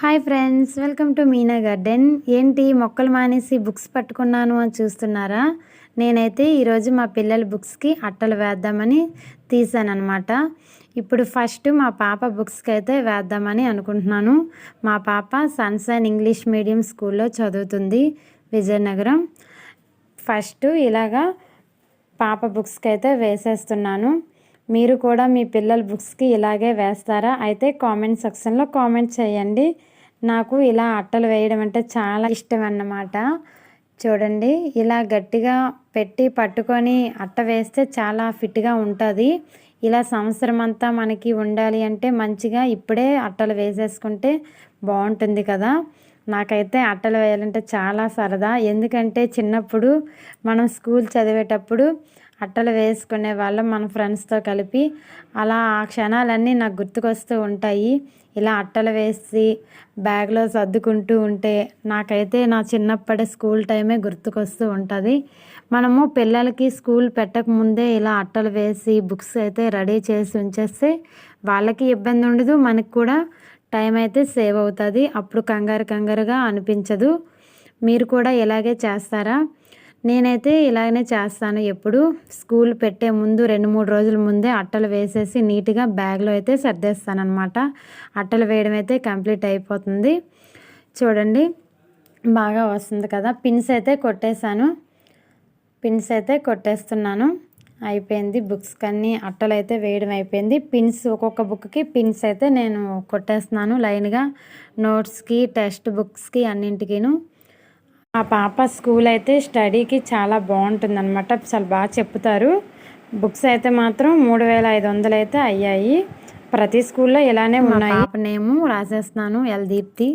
Hi friends welcome to Meena garden ఏంటి మొక్కలు మానేసి బుక్స్ పట్టుకున్నాను అని చూస్తున్నారా? నేనైతే ఈరోజు మా పిల్లల బుక్స్కి అట్టలు వేద్దామని తీసాను ఇప్పుడు ఫస్ట్ మా పాప బుక్స్కి అయితే వేద్దామని అనుకుంటున్నాను. మా పాప సన్సైన్ ఇంగ్లీష్ మీడియం స్కూల్లో చదువుతుంది విజయనగరం. ఫస్ట్ ఇలాగా పాప బుక్స్కి అయితే వేసేస్తున్నాను. మీరు కూడా మీ పిల్లల బుక్స్కి ఇలాగే వేస్తారా? అయితే కామెంట్ సెక్షన్లో కామెంట్ చేయండి. నాకు ఇలా అట్టలు వేయడం అంటే చాలా ఇష్టం అన్నమాట చూడండి ఇలా గట్టిగా పెట్టి పట్టుకొని అట్ట వేస్తే చాలా ఫిట్గా ఉంటుంది. ఇలా సంవత్సరం అంతా మనకి ఉండాలి అంటే మంచిగా ఇప్పుడే అట్టలు వేసేసుకుంటే బాగుంటుంది కదా. నాకైతే అట్టలు వేయాలంటే చాలా సరదా. ఎందుకంటే చిన్నప్పుడు మనం స్కూల్ చదివేటప్పుడు అట్టలు వేసుకునే వాళ్ళం మన ఫ్రెండ్స్తో కలిపి. అలా ఆ క్షణాలన్నీ నాకు గుర్తుకొస్తూ ఉంటాయి. ఇలా అట్టలు వేసి బ్యాగ్లో సర్దుకుంటూ ఉంటే నాకైతే నా చిన్నప్పటి స్కూల్ టైమే గుర్తుకొస్తూ ఉంటుంది. మనము పిల్లలకి స్కూల్ పెట్టకముందే ఇలా అట్టలు వేసి బుక్స్ అయితే రెడీ చేసి ఉంచేస్తే వాళ్ళకి ఇబ్బంది ఉండదు మనకు కూడా టైం అయితే సేవ్ అవుతుంది. అప్పుడు కంగారు కంగారుగా అనిపించదు. మీరు కూడా ఇలాగే చేస్తారా? నేనైతే ఇలాగనే చేస్తాను. ఎప్పుడు స్కూల్ పెట్టే ముందు రెండు మూడు రోజుల ముందే అట్టలు వేసేసి నీట్గా బ్యాగ్లో అయితే సర్దేస్తాను అనమాట అట్టలు వేయడం అయితే కంప్లీట్ అయిపోతుంది. చూడండి బాగా వస్తుంది కదా. పిన్స్ అయితే కొట్టేశాను. పిన్స్ అయితే కొట్టేస్తున్నాను. అయిపోయింది బుక్స్ కన్నీ. అట్టలు అయితే వేయడం అయిపోయింది. పిన్స్ ఒక్కొక్క బుక్కి పిన్స్ అయితే నేను కొట్టేస్తున్నాను లైన్గా. నోట్స్కి టెక్స్ట్ బుక్స్కి అన్నింటికీను. మా పాప స్కూల్ అయితే స్టడీకి చాలా బాగుంటుందన్నమాట. చాలా బాగా చెప్తారు. బుక్స్ అయితే మాత్రం మూడు వేల ఐదు వందలు అయితే అయ్యాయి. ప్రతి స్కూల్లో ఇలానే ఉన్నాయి. నేము రాసేస్తున్నాను ఎల్ దీప్తి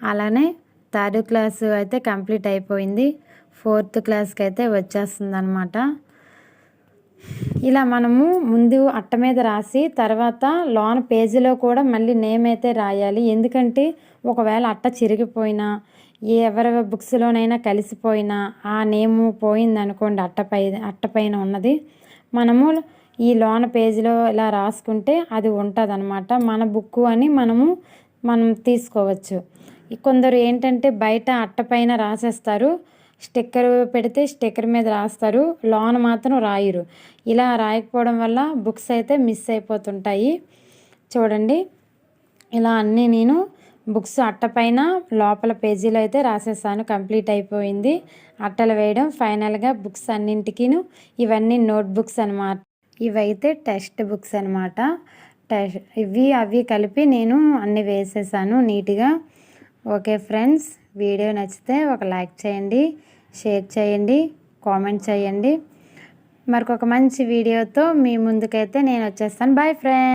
అలానే థర్డ్ క్లాస్ అయితే కంప్లీట్ అయిపోయింది. ఫోర్త్ క్లాస్కి అయితే వచ్చేస్తుంది అనమాట ఇలా మనము ముందు అట్ట మీద రాసి తర్వాత లోన్ పేజీలో కూడా మళ్ళీ నేమ్ అయితే రాయాలి. ఎందుకంటే ఒకవేళ అట్ట చిరిగిపోయినా ఎవరి బుక్స్లోనైనా కలిసిపోయినా ఆ నేము పోయింది అనుకోండి అట్టపై అట్టపైన ఉన్నది. మనము ఈ లోన పేజీలో ఇలా రాసుకుంటే అది ఉంటుంది అనమాట మన బుక్ అని మనము మనం తీసుకోవచ్చు. కొందరు ఏంటంటే బయట అట్టపైన రాసేస్తారు స్టిక్కర్ పెడితే స్టిక్కర్ మీద రాస్తారు లోన్ మాత్రం రాయరు. ఇలా రాయకపోవడం వల్ల బుక్స్ అయితే మిస్ అయిపోతుంటాయి. చూడండి ఇలా అన్నీ నేను బుక్స్ అట్టపైన లోపల పేజీలో అయితే రాసేసాను. కంప్లీట్ అయిపోయింది. అట్టలు వేయడం ఫైనల్గా బుక్స్ అన్నింటికీను ఇవన్నీ నోట్ బుక్స్ అనమాట ఇవైతే టెక్స్ట్ బుక్స్ అనమాట ఇవి అవి కలిపి నేను అన్ని వేసేసాను నీట్గా. ఓకే ఫ్రెండ్స్ వీడియో నచ్చితే ఒక లైక్ చేయండి షేర్ చేయండి కామెంట్ చేయండి. మరొక మంచి వీడియోతో మీ ముందుకైతే నేను వచ్చేస్తాను. Bye friends!